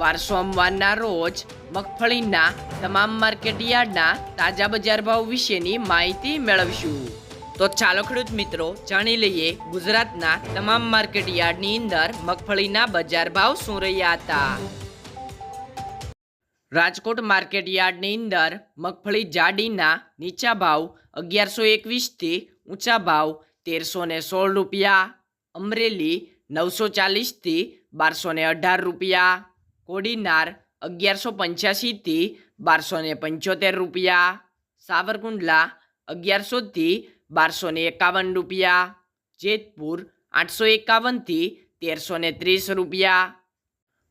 વાર સોમવારના રોજ મગફળીના તમામ માર્કેટ યાર્ડના તાજા બજાર ભાવ વિશેની માહિતી મેળવશું. તો ચાલો ખેડૂત મિત્રો, જાણી લઈએ ગુજરાતના તમામ માર્કેટ યાર્ડની અંદર મગફળીના બજાર ભાવ શું રહ્યા હતા. રાજકોટ માર્કેટ યાર્ડની અંદર મગફળી જાડીના નીચા ભાવ અગિયારસો એકવીસથી ઊંચા ભાવ તેરસો ને સોળ રૂપિયા, અમરેલી નવસો ચાલીસથી બારસો ને અઢાર રૂપિયા કોડીનાર અગિયારસો પંચ્યાસીથી બારસો ને પંચોતેર રૂપિયા. સાવરકુંડલા અગિયારસોથી બારસો ને એકાવન રૂપિયા. જેતપુર આઠસો એકાવનથી તેરસો ને ત્રીસ રૂપિયા.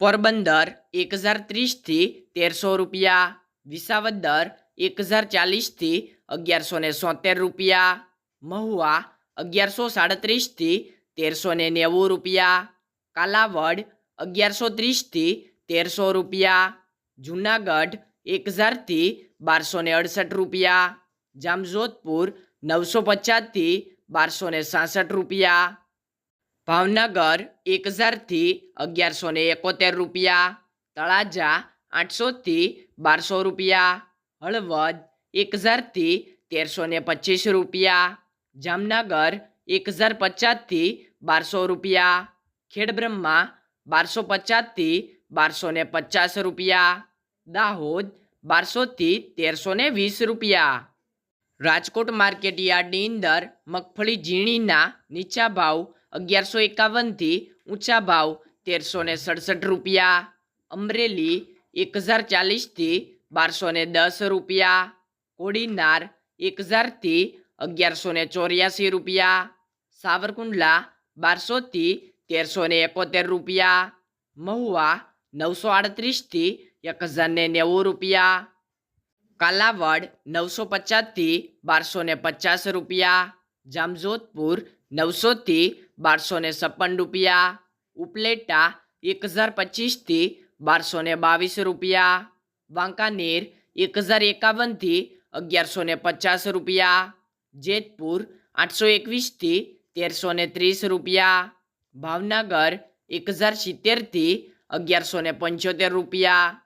પોરબંદર એક હજાર ત્રીસથી તેરસો રૂપિયા. વિસાવદર એક હજાર ચાલીસથી અગિયારસો ને સોતેર રૂપિયા. મહુવા અગિયારસો સાડત્રીસથી તેરસો ને નેવું રૂપિયા. કાલાવડ અગિયારસો ત્રીસથી તેરસો રૂપિયા, જુનાગઢ એક હજારથી બારસો ને અડસઠ રૂપિયા, જામજોધપુર નવસો પચાસથી બારસો ને સાસઠ રૂપિયા, ભાવનગર એક હજારથી અગિયારસો ને એકોતેર રૂપિયા, તળાજા આઠસોથી બારસો રૂપિયા, હળવદ એક હજારથી તેરસો ને પચીસ રૂપિયા, જામનગર એક હજાર પચાસથી બારસો રૂપિયા, ખેડબ્રહ્મા બારસો પચાસથી બારસો ને પચાસ રૂપિયા. દાહોદ, બારસોથી તેરસો ને વીસ રૂપિયા. રાજકોટ માર્કેટ યાર્ડની અંદર મગફળી ઝીણીના નીચા ભાવ અગિયારસો એકાવનથી ઊંચા ભાવ તેરસો ને સડસઠ રૂપિયા. અમરેલી એક હજાર ચાલીસથી બારસો ને દસ રૂપિયા. કોડીનાર એક હજારથી અગિયારસો ને ચોર્યાસી રૂપિયા. સાવરકુંડલા બારસોથી તેરસો ને એકોતેર રૂપિયા. મહુવા નવસો આડત્રીસથી એક હજાર ને નેવું રૂપિયા. કાલાવડ નવસો પચાસથી બારસો ને પચાસ રૂપિયા. જામજોધપુર નવસોથી બારસો ને છપ્પન રૂપિયા. ઉપલેટા એક હજાર પચીસથી બારસો ને બાવીસ રૂપિયા. વાંકાનેર એક હજાર એકાવનથી અગિયારસો ને પચાસ રૂપિયા. જેતપુર આઠસો એકવીસથી તેરસો ને ત્રીસ રૂપિયા. ભાવનગર એક હજાર સિત્તેરથી અગિયારસો ને પંચોતેર રૂપિયા.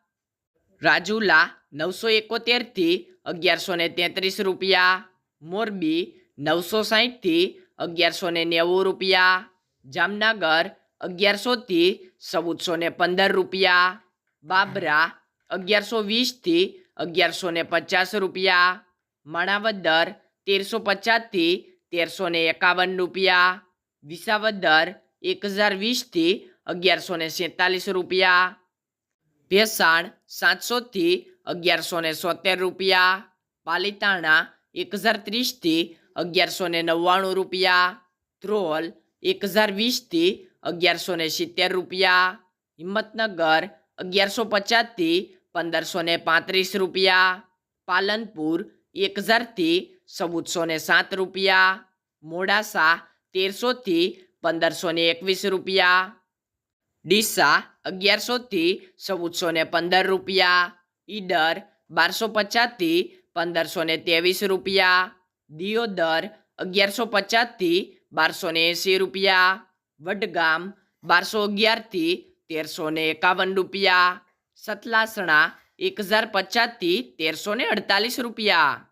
રાજુલા નવસો એકોતેરથી અગિયારસો ને તેત્રીસ રૂપિયા. મોરબી નવસો સાહીઠથી અગિયારસો ને નેવું રૂપિયા. જામનગર અગિયારસોથી ચૌદસો ને પંદર રૂપિયા. બાબરા અગિયારસો વીસથી અગિયારસો ને પચાસ રૂપિયા. માણાવદર તેરસો પચાસથી તેરસો ને એકાવન રૂપિયા. વિસાવદર એક હજાર વીસથી અગિયારસો ને સેતાલીસ રૂપિયા. ભેસાણ સાતસોથી અગિયારસો ને સોતેર રૂપિયા. પાલીતાણા એક હજાર ત્રીસથી અગિયારસો ને નવ્વાણું રૂપિયા. ધ્રોલ એક હજાર વીસથી અગિયારસો ને સિત્તેર રૂપિયા. હિંમતનગર અગિયારસો પચાસથી પંદરસો ને પાંત્રીસ રૂપિયા. પાલનપુર એક હજારથી ચૌદસો ને સાત રૂપિયા. મોડાસા તેરસોથી પંદરસો ને એકવીસ રૂપિયા. ડીસા અગિયારસોથી ચૌદસો ને પંદર રૂપિયા. ઈડર બારસો પચાસથી પંદરસો ને ત્રેવીસ રૂપિયા. દિયોદર અગિયારસો પચાસથી બારસો ને એંસી રૂપિયા. વડગામ બારસો અગિયારથી તેરસો ને એકાવન રૂપિયા. સતલાસણા એક હજાર પચાસથી તેરસો ને અડતાલીસ રૂપિયા.